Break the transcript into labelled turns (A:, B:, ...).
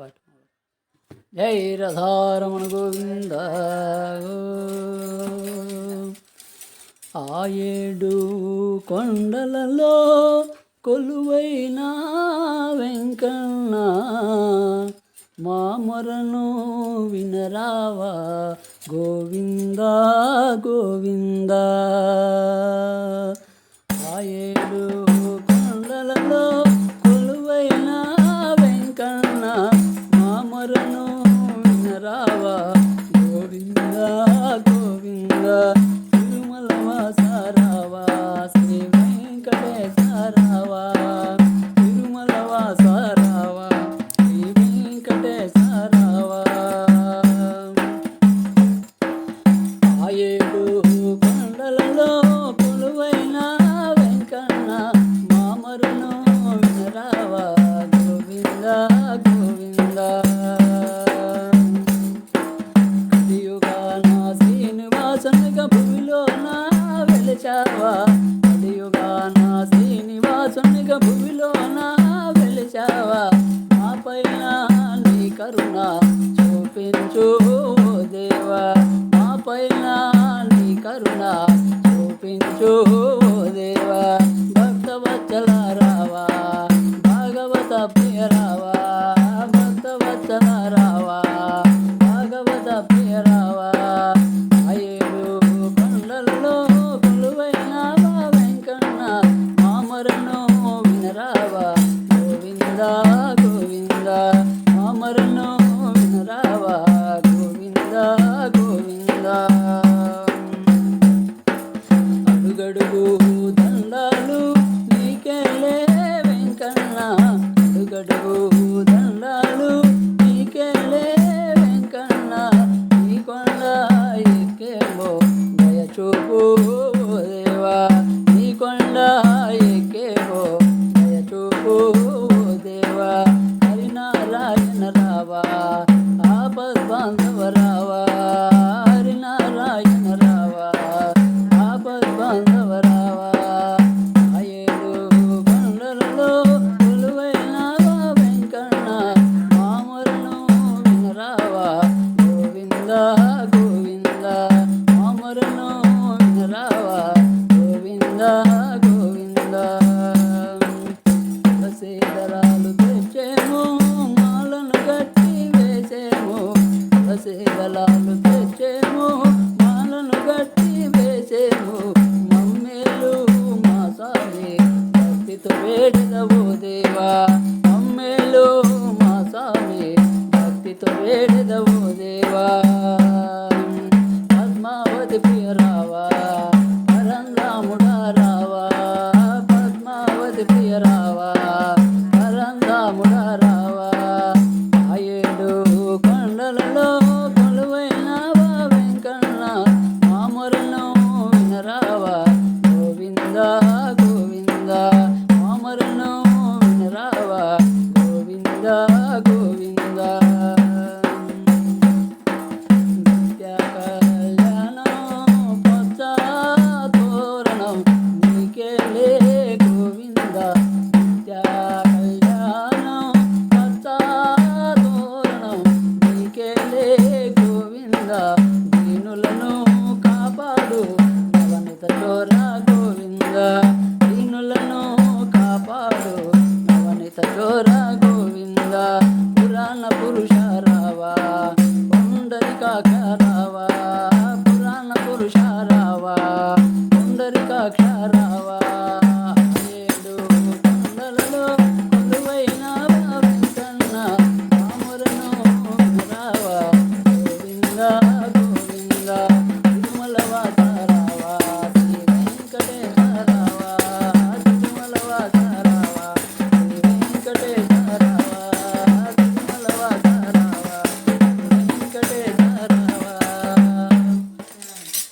A: పాట జై రథారమణ గోవింద. ఆయేడు కొండలలో కొలువైన వెంకన్న. మా వినరావా గోవిందా గోవిందా. Florida. భూమిలోన వెలిచావా మా పైన నీ కరుణ చూపించు దేవా. మా పైన నీ కరుణ చూపించు దేవా. గట్టి వేసేను మమ్మేలు మా సామి భక్తితో వేడిదవో దేవా